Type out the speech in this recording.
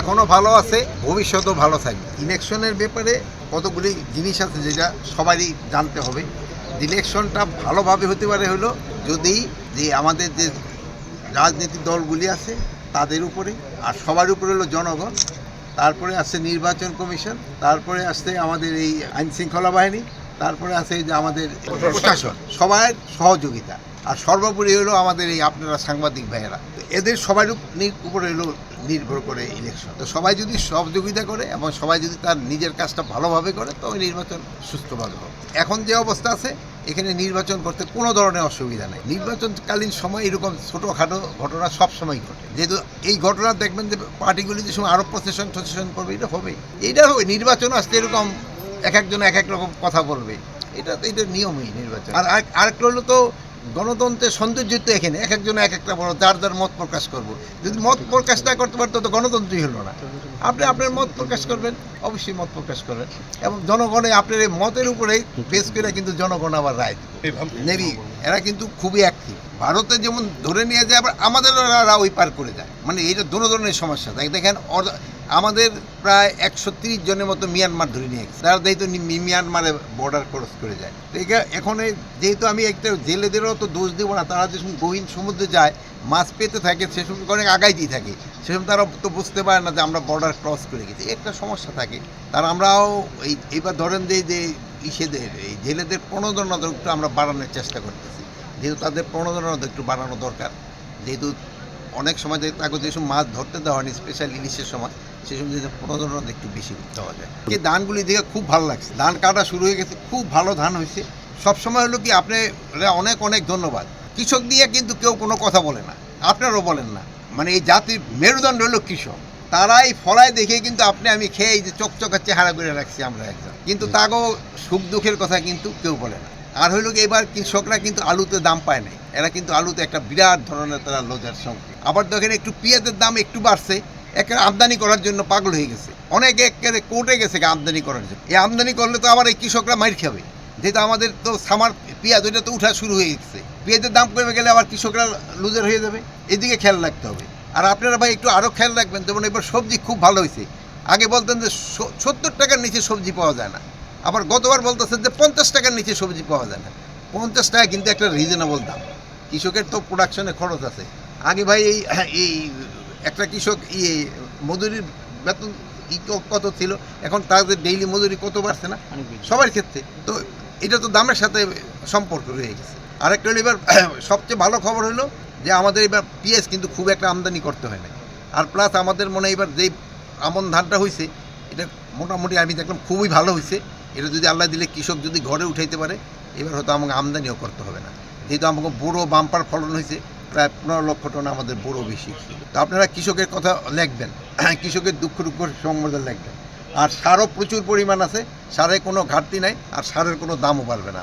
এখনও ভালো আছে, ভবিষ্যতেও ভালো থাকবে। ইলেকশনের ব্যাপারে কতগুলি জিনিস আছে যেটা সবারই জানতে হবে। ইলেকশনটা ভালোভাবে হতে পারে হলো যদি যে আমাদের যে রাজনৈতিক দলগুলি আছে তাদের উপরে, আর সবার উপরে হলো জনগণ, তারপরে আসছে নির্বাচন কমিশন, তারপরে আসছে আমাদের এই আইন শৃঙ্খলা বাহিনী তারপরে আছে যে আমাদের প্রশাসন। সবার সহযোগিতা। আর সর্বোপরি হলো আমাদের এই আপনারা সাংবাদিক ভাইয়েরা। এদের সবার উপরে হলো নির্ভর করে ইলেকশন তো সবাই যদি সহযোগিতা করে এবং সবাই যদি তার নিজের কাজটা ভালোভাবে করে তবে নির্বাচন সুস্থভাবে হবে। এখন যে অবস্থা আছে, এখানে নির্বাচন করতে কোনো ধরনের অসুবিধা নেই। নির্বাচনকালীন সময় এরকম ছোটোখাটো ঘটনা সব সময় ঘটে। যেহেতু এই ঘটনা দেখবেন যে পার্টিগুলি যে সময় আরও প্রসেশন টসেশন করবে, এটা হবে এইটা হবে। নির্বাচন আসতে এরকম এক একজন এক এক রকম কথা বলবে। এটা তো এটা নিয়মই নির্বাচন। আর আরেক- আরেকটা হলো তো গণতন্ত্রের সৌন্দর্য তো এখানে। এক একজন এক একটা বড়, যার যার মত প্রকাশ করব। যদি মত প্রকাশ না করতে পারতো তো গণতন্ত্রই হলো না। আপনি আপনার মত প্রকাশ করবেন, অবশ্যই মত প্রকাশ করবেন। এবং জনগণে আপনার এই মতের উপরেই বেশ করে কিন্তু জনগণ আবার রায় নেভি, এরা কিন্তু খুবই অ্যাক্টিভ ভারতে যেমন ধরে নিয়ে যায়, আবার আমাদের ওরা ওই পার করে যায়। মানে এইটা দুটো ধরনের সমস্যা। দেখেন আমাদের প্রায় একশো তিরিশ জনের মতো মিয়ানমার ধরে নিয়ে গেছে। তারা যেহেতু মিয়ানমারে বর্ডার ক্রস করে যায়। তো এখা- এখন যেহেতু আমি একটা জেলেদেরও তো দোষ দেবো না, তারা যে গহীন সমুদ্রে যায়, মাছ পেতে থাকে, সে সময় অনেক আগাইতেই থাকে। সে সময় তারা তো বুঝতে পারে না যে আমরা বর্ডার ক্রস করে গেছি। একটা সমস্যা থাকে। তার আমরাও এই, এইবার ধরেন যে যে ইসেদের, এই জেলেদের প্রণোদনা একটু আমরা বাড়ানোর চেষ্টা করতেছি। যেহেতু তাদের প্রণোদনা একটু বাড়ানো দরকার। যেহেতু অনেক সময় তাকে যেসব মাছ ধরতে দেওয়া হয়নি স্পেশাল ইলিশের সময় সেই সময় প্রণোদনা একটু বেশি দেওয়া যায় এই ধানগুলি দেখে খুব ভালো লাগছে। ধান কাটা শুরু হয়ে গেছে খুব ভালো ধান হয়েছে। সবসময় হলো কি আপনি অনেক অনেক ধন্যবাদ। কৃষক দিয়ে কিন্তু কেউ কোনো কথা বলে না আপনারও বলেন না। মানে এই জাতির মেরুদণ্ড হলো কৃষক। তারাই ফলায় দেখে কিন্তু আপনি আমি খেয়ে এই যে চকচকা চেহারা করে রাখছি আমরা একজন। কিন্তু তাকেও সুখ দুঃখের কথা কিন্তু কেউ বলে না। আর হইল কি এবার কৃষকরা কিন্তু আলুতে দাম পায় নাই। এরা কিন্তু আলুতে একটা বিরাট ধরনের তারা লোজার সঙ্গে আবার দেখেন একটু পেঁয়াজের দাম একটু বাড়ছে। একে আমদানি করার জন্য পাগল হয়ে গেছে। অনেকে একেবারে কোর্টে গেছে আমদানি করার জন্য। এই আমদানি করলে তো আবার এই কৃষকরা মাইর খাবে। যেহেতু আমাদের তো সামার পেঁয়াজ, ওইটা তো উঠা শুরু হয়ে গেছে। পেঁয়াজের দাম কমে গেলে আবার কৃষকরা লুজার হয়ে যাবে। এদিকে খেয়াল রাখতে হবে। আর আপনারা ভাই একটু আরও খেয়াল রাখবেন, যেমন এবার সবজি খুব ভালো হয়েছে। আগে বলতেন যে সত্তর টাকার নিচে সবজি পাওয়া যায় না। আবার গতবার বলতেছেন যে পঞ্চাশ টাকার নিচে সবজি পাওয়া যায় না। পঞ্চাশ টাকা কিন্তু একটা রিজনেবল দাম। কৃষকের তো প্রোডাকশনে খরচ আছে। আগে ভাই এই এই একটা কৃষক ইয়ে মজুরির বেতন কত ছিল? এখন তাদের ডেইলি মজুরি কত বাড়ছে না? সবার ক্ষেত্রে। তো এটা তো দামের সাথে সম্পর্ক রয়ে গেছে। আরেকটা হলো এবার সবচেয়ে ভালো খবর হলো যে আমাদের এবার পিএস কিন্তু খুব একটা আমদানি করতে হয় না আর প্লাস আমাদের মনে হয় এবার যেই আমন ধানটা হয়েছে এটা মোটামুটি আমি দেখলাম খুবই ভালো হয়েছে এটা যদি আল্লাহ দিলে কৃষক যদি ঘরে উঠাইতে পারে এবার হয়তো আমাকে আমদানিও করতে হবে না। যেহেতু আমাকে বড়ো বাম্পার ফলন হয়েছে প্রায় পনেরো লক্ষ টন আমাদের বড় বেশি তো আপনারা কৃষকের কথা লিখবেন। কৃষকের দুঃখ দুঃখ সম্বন্ধে লিখবেন। আর সারও প্রচুর পরিমাণ আছে, সারে কোনো ঘাটতি নাই, আর সারের কোনো দামও পারবে না।